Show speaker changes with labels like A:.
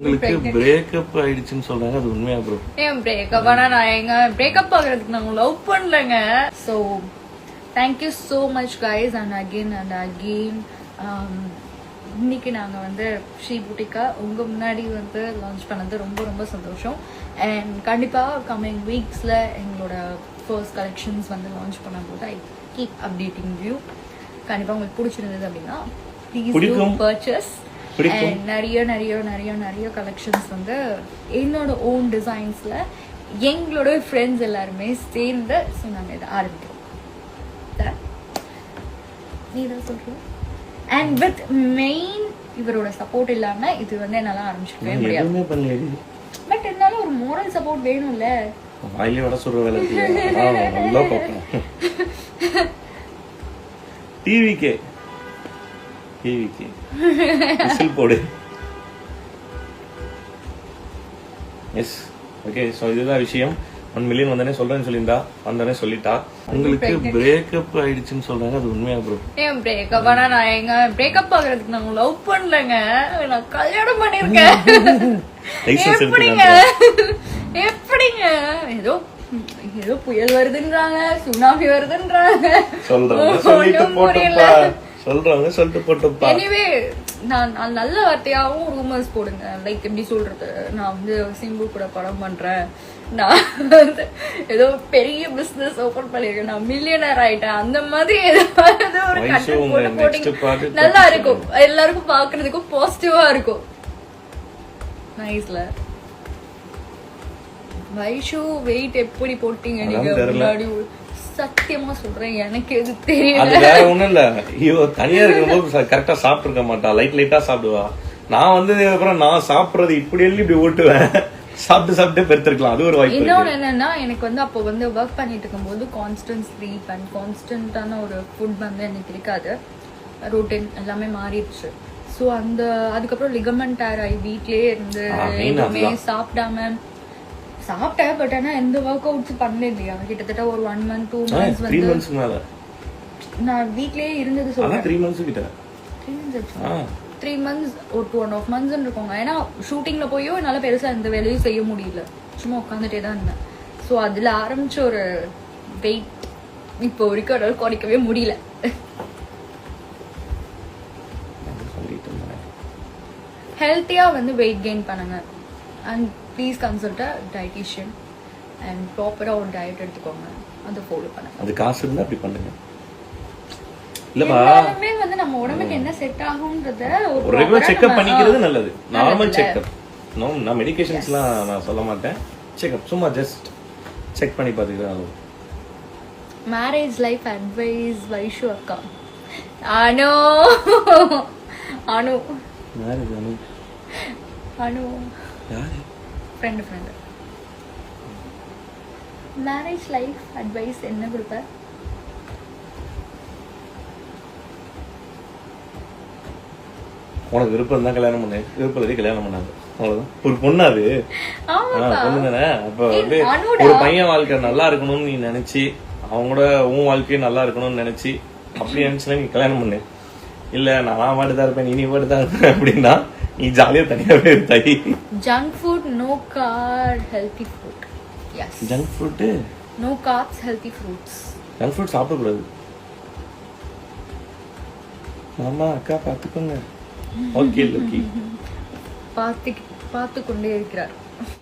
A: உங்களுக்கு பிரேக்கப் ஆயிடுச்சுன்னு சொல்றாங்க அது உண்மையா ப்ரோ
B: ஏன் பிரேக்கப் ஆனா நான் எங்க பிரேக்கப் ஆகுறதுக்கு நாங்க லவ் பண்ணலங்க. So thank you so much guys and again and again um, இன்னைக்கு நாங்கள் வந்து ஸ்ரீ புட்டிக்கா உங்கள் முன்னாடி வந்து லான்ச் பண்ணது ரொம்ப ரொம்ப சந்தோஷம். அண்ட் கண்டிப்பாக கம்மிங் வீக்ஸில் எங்களோட ஃபர்ஸ்ட் கலெக்ஷன்ஸ் வந்து லான்ச் பண்ணும்போது ஐ கீப் அப்டேட்டிங் வியூ கண்டிப்பாக உங்களுக்கு பிடிச்சிருந்தது அப்படின்னா ப்ளீஸ். பர்ச்சேஸ்
A: பிடிக்கும்.
B: நிறைய நிறைய நிறைய நிறைய கலெக்ஷன்ஸ் வந்து என்னோட ஓன் டிசைன்ஸ்ல எங்களோட ஃப்ரெண்ட்ஸ் எல்லாருமே சேர்ந்து ஸோ நாங்கள் இதை ஆரம்பிக்கிறோம். நீ தான் அண்ட் வித் மெயின் இவரோட சப்போர்ட் இல்லாம இது வந்து என்னால ஆரம்பிச்சிக்கவே முடியாது. பட் இருந்தாலும் ஒரு மோரல் சப்போர்ட் வேணும்ல.
A: வாயிலே வட சொல்ற வேலை நல்லா பார்ப்போம் டிவிக்கே டிவிக்கே விசில் போடு. எஸ் ஓகே ஸோ இதுதான் விஷயம். ஒன் மில்லியன் வந்தனே சொல்றேன்னு சொல்லியிருந்தா வந்தனே சொல்லிட்டா. உங்களுக்கு பிரேக்கப் ஆயிடுச்சுன்னு சொல்றாங்க அது உண்மையா ப்ரோ
B: ஏன் பிரேக்கப் ஆனா நான் எங்க பிரேக்கப் ஆகுறதுக்கு நாங்க லவ் பண்ணலங்க. நான் கல்யாணம் பண்ணிருக்கேன் எப்படிங்க? எப்படிங்க? ஏதோ ஏதோ புயல் வருதுன்றாங்க சுனாமி வருதுன்றாங்க. ஒண்ணும் புரியல.
A: சொல்றவங்க சொல்லிட்டு போட்டுப்பா.
B: எனிவே நான் நல்ல வார்த்தையாவும் ரூமர்ஸ் போடுங்க. லைக் எப்படி சொல்றது? நான் வந்து சிம்பு கூட படம் பண்றேன். நான் வந்து ஏதோ பெரிய பிசினஸ் ஓபன் பண்ணிருக்கேன் நான் மில்லியனர் ஆயிட்டேன். அந்த மாதிரி ஏதாவது ஒரு கண்டென்ட் போட்டு போட்டீங்க. நல்லா இருக்கும். எல்லாருக்கும் பாக்குறதுக்கும் பாசிட்டிவா இருக்கும். நைஸ்ல வைஷு வெயிட் எப்படி போட்டீங்க நீங்க. முன்னாடி சத்தியமா சொல்றேன் எனக்கு எது
A: அது
B: தெரியல
A: வேற ஒண்ணும் இல்ல. ஐயோ தனியா இருக்கும்போது கரெக்டா சாப்பிட்டு மாட்டா. லைட் லைட்டா சாப்பிடுவா. நான் வந்ததுக்கு அப்புறம் நான் சாப்பிடுறது இப்படி எல்லாம் இப்படி ஓட்டுவேன். சாப்பிட்டு சாப்பிட்டு பெருத்திருக்கலாம். அது ஒரு வாய்ப்பு இருக்கு.
B: என்னன்னா எனக்கு வந்து அப்போ வந்து ஒர்க் பண்ணிட்டு இருக்கும்போது கான்ஸ்டன்ட் ஸ்லீப் அண்ட் கான்ஸ்டன்டான ஒரு ஃபுட் வந்து எனக்கு இருக்காது. ரொட்டீன் எல்லாமே மாறிடுச்சு. ஸோ அந்த அதுக்கப்புறம் லிகமெண்ட் டயர் ஆகி வீட்லயே இருந்து எதுவுமே. சாப்பிடாம சாப்பிட்டேன் பட் ஆனா எந்த ஒர்க் அவுட்ஸ் பண்ணல இல்லையா கிட்டத்தட்ட ஒரு one month two months
A: three
B: வந்து
A: மந்த்ஸ்க்கு மேல.
B: நான் வீட்லயே இருந்தது சொல்றேன்.
A: த்ரீ மந்த்ஸ் கிட்ட.
B: த்ரீ மந்த்ஸ் மந்த்ஸ் ஒரு டூ அண்ட் ஆஃப் மந்த்ஸ் இருக்கோங்க. ஏன்னா ஷூட்டிங்ல போயும் என்னால பெருசா எந்த வேலையும் செய்ய முடியல. சும்மா உட்காந்துட்டே தான் இருந்தேன். ஸோ அதுல ஆரம்பிச்ச ஒரு வெயிட் இப்போ வரைக்கும் என்னால குறைக்கவே முடியல. ஹெல்த்தியா வந்து வெயிட் கெயின் பண்ணுங்க. And please consult a dietitian and ப்ராப்பரா ஒரு டயட் எடுத்துக்கோங்க. அதை ஃபாலோ பண்ணுங்க.
A: அது காசு இருந்தா அப்படி பண்ணுங்க. இல்லப்பா
B: எல்லாருமே வந்து நம்ம உடம்புக்கு என்ன செட் ஆகும்ன்றத
A: ஒரு ரெகுலர் செக்அப் பண்ணிக்கிறது நல்லது. நார்மல்? செக்அப் நோ நான் மெடிகேஷன்ஸ்லாம் நான் சொல்ல மாட்டேன். செக்அப் சும்மா ஜஸ்ட் செக் பண்ணி பார்த்துக்கிறேன்
B: மேரேஜ் லைஃப் அட்வைஸ் வைஷு அக்கா அனு அனு
A: மேரேஜ் அனு
B: அனு
A: யாரு?
B: Friend friend marriage life advice என்ன கொடுப்ப?
A: உனக்கு விருப்பம் தான் கல்யாணம் பண்ணு விருப்பம் கல்யாணம் பண்ணாது. அவ்வளவுதான். ஒரு பொண்ணு அது பொண்ணு தானே அப்ப வந்து. ஒரு பையன் வாழ்க்கை நல்லா இருக்கணும்னு நீ நினைச்சு அவங்களோட உன் வாழ்க்கையும் நல்லா இருக்கணும்னு நினைச்சு அப்படி நினைச்சுல நீ கல்யாணம் பண்ணு. இல்ல நான் மட்டும் தான் இருப்பேன் நீ மட்டும் தான் இருப்பேன் அப்படின்னா நீ ஜாலியா தனியாவே இருத்தாய்
B: junk food no carb healthy food yes
A: junk food
B: no carbs healthy fruits
A: junk food சாப்பிடக்கூடாது. மாமா அக்கா பாத்துக்கோங்க ஓகே லோக்கி
B: பார்த்து பார்த்து கொண்டே இருக்கிறார்.